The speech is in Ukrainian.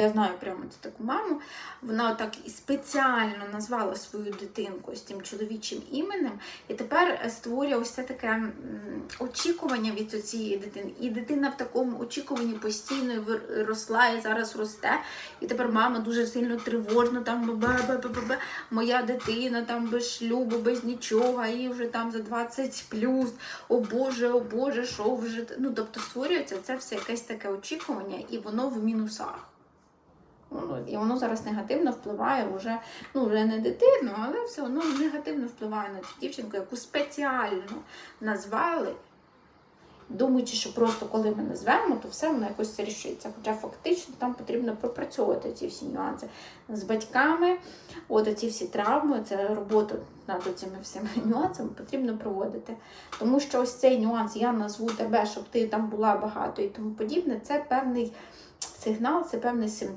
Я знаю прямо цю таку маму. Вона так і спеціально назвала свою дитинку з тим чоловічим іменем, і тепер е, створює ось це таке очікування від цієї дитини. І дитина в такому очікуванні постійно росла і зараз росте. І тепер мама дуже сильно тривожна, там бе-бе-бе-бе-бе, моя дитина там без шлюбу, без нічого, їй вже там за 20 плюс. О Боже, о Боже, що вже. Ну, тобто створюється це все якесь таке очікування, і воно в мінусах. Ну, І воно зараз негативно впливає вже, ну вже не дитину, але все одно негативно впливає на цю дівчинку, яку спеціально назвали, думаючи, що просто коли ми назвемо, то все воно якось рішиться. Хоча фактично там потрібно пропрацьовувати ці всі нюанси з батьками, от ці всі травми, це робота над цими всіми нюансами потрібно проводити. Тому що ось цей нюанс я назву тебе, щоб ти там була багато і тому подібне, це певний сигнал, це певний симптом.